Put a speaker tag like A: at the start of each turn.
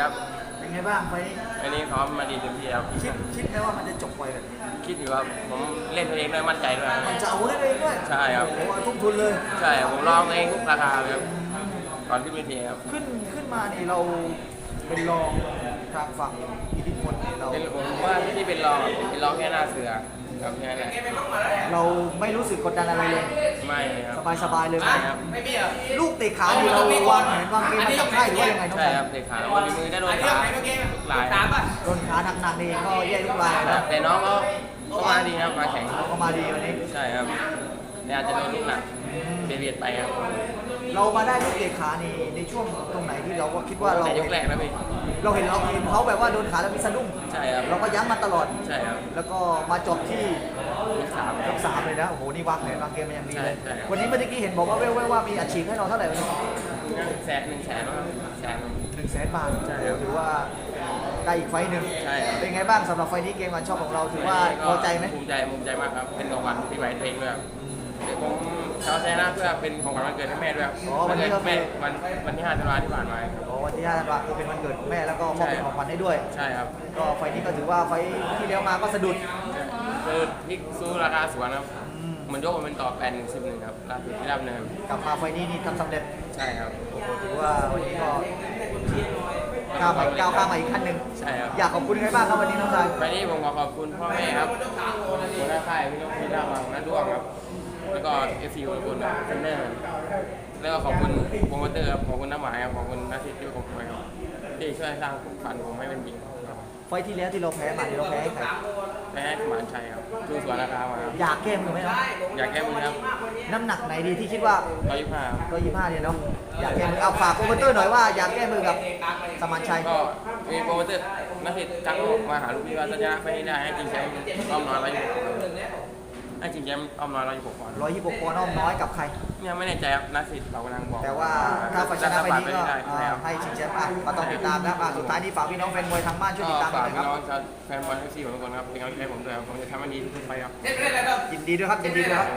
A: ครับ
B: เป็นไงบ้างไฟล์นี้
A: วันนี้ซ้อมมาดีเต็มที่ครับ
B: คิดคิดไหมว่ามันจะจบไวแบบนี้
A: คิดอยู่ครับผมเล่นตัวเองด้วยมั่นใจด้วย
B: มันจะเอาได้เลยด้วย
A: ใช่ครับ
B: โอ้โหทุ่มทุนเลย
A: ใช่ผมลองเองทุกราคาเลยครับก่อนขึ้นเวทีครับ
B: ขึ้นขึ้นมานี่เราเป็นรองทางฝั่งอิทธิพลนี่เรา
A: เป็นผมว่าที่เป็นรองเป็นรองแค่หน้าเสือ ครับแค่นั้นแหละ
B: เราไม่รู้สึกกดดันอะไรเลย
A: ไม่ครับ
B: สบายสบายๆเลย
A: ใช่ครับ
B: ลูกเตะขาที่เราวางแผนวางเกมมาจากค่ายหรือว่ายังไงน้อง
A: ใช่
B: ชาย
A: ครับเตะขาบนมือได้โดนขาทุกลาย
B: โดนขาหนักๆนี่ก็แย่ทุกราย
A: ครั
B: นะ
A: บแต่น้องก็ก็มาดีครับมาแข่ง
B: เราก็มาดีวันนี้
A: ใช่ครับ เนี่ยอาจจะโดนลูกหนักเบียดไปครับ
B: เรามาได้ลูกเตะขานี่ในช่วงตรงไหนที่เราก็คิดว่าเรา
A: แต่ยกแรกนะพี่
B: เราเห็นเราเห็นเขาแบบว่าโดนขาแล้วมีสะดุ้ง
A: ใช่ครับ
B: เราก็ย้ำมาตลอด
A: ใช่ครับ
B: แล้วก็มาจบที่
A: ยกสามค
B: ย
A: รับ
B: กสามเลยนะโอ้โหนี่วางแผนวางเกมมาอย่างดีเลย
A: ใช่ใช่
B: วันนี้เมื่อกี้เห็นบอกว่าเว้ยๆว่ามีอาชีพให้เราเท่าไหร่วันนี้
A: แสนหนึ่งแสนครับแสน
B: หนึ่งแสนบาท
A: ใช่ครับ
B: ถือว่าได้อีกไฟต์หนึ่ง
A: ใช่ครับ
B: เป็นไงบ้างสำหรับไฟต์นี้เกมวันชอบของเราถือว่าพอใจไหม
A: ภูมิใจภูมิใจมากครับ เป็นรางวัลที่ไหวตัวเองด้วยครับ เดี๋ยวผมชาวชนะเพื่อเป็นของขวัญวันเกิดให้แม่ด้วยครับ
B: อ๋อวันนี้ก็
A: แม่
B: คือ
A: วันวันที่5ธันวาที่ผ่านมาครับ
B: อ๋อวันที่5ธันวาคมเป็นวันเกิดของแม่แล้วก็มอบเป็นของขวัญให้ด้วย
A: ใช่ครับ
B: ก็ไฟต์นี้ก็ถือว่าไฟต์ที่แล้วมาก็สะดุด
A: คือพลิกสู้ราคาสวนครับเหมือนยกมันเป็นต่อแปดหนึ่งสิบหนึ่งครับล่าสุดที่รับเนิน
B: กลับมาไฟต์นี้นี่ทำสำเร็จ
A: ใช่ครับ
B: ถือว่าวันนี้ก็ก้าวไปก้าวข้ามมาอีกขั้นหนึ่ง
A: ใช่ครับ
B: อยากขอบคุณใครบ้างครับวันนี้น้องชาย
A: วันนี้ผมขอขอบคุณพ่อแม่ครับหัวหน้าค่ายพี่นกพี่ดาวังน้าด้วงครับ แล้วก็เอฟซีทุกคนครับเทรนเนอร์แล้วก็ขอบคุณโปรโมเตอร์ครับขอบคุณน้าหมายครับขอบคุณน้าทิพย์ที่ผมช่วยครับที่ช่วยสร้างฝันผมให้เป็นจริงครับ
B: ไฟต์ที่แล้วที่เราแพ้มาที่เราแพ้ให้ใคร
A: และให้หมานชัยครับชูสวนราคามาครับ
B: อยากแก้มือไหมครับ
A: อยากแก้มือครับ
B: น้ำหนักไหนดีที่คิดว่า
A: ร้อยยี่สิบห้าครับ
B: ก็ยี่ห้าเนี่ยเนาะอยากแก้มือเอาฝากโปรโมเตอร์หน่อยว่าอยากแก้มือกับสมานชัย
A: ก็มีโปรโมเตอร์นักเตะจังมาหาลูกพี่ว่าจะชนะไปให้ได้ให้จริงแชมป์อ้อมน้อยร้อยยี่สิบหก ให้จริงแชมป์อ้อมน้อยร้อยยี่สิบหกปอนด์
B: ร้อยยี่สิบหกปอนด์อ้อมน้อยกับใคร
A: เนี่ยไม่แน่ใจครับนักสิทธิ์เรากำลังบอก
B: แต่ว่าถ้าไฟชนะไฟนี้ก็
A: ได้
B: อ่า
A: แล้ว
B: ให้ชิงแชมป์อะก็ต้องติดตามนะอะสุดท้ายนี้ฝากพี่น้องแฟนมวยทางบ้านช่วย
A: ก็
B: ติดตามห
A: ฝา
B: น่
A: ก
B: อยค
A: พี่
B: รับ
A: น้องชาวแฟนบอลทั้งสี่คนทุกคนครับเป็นกำลังใจให้ผมด้วยครับผมจะทำมันดีทุกๆไปครับ
B: ยินดีด้วยครับยินดีด้วยครับ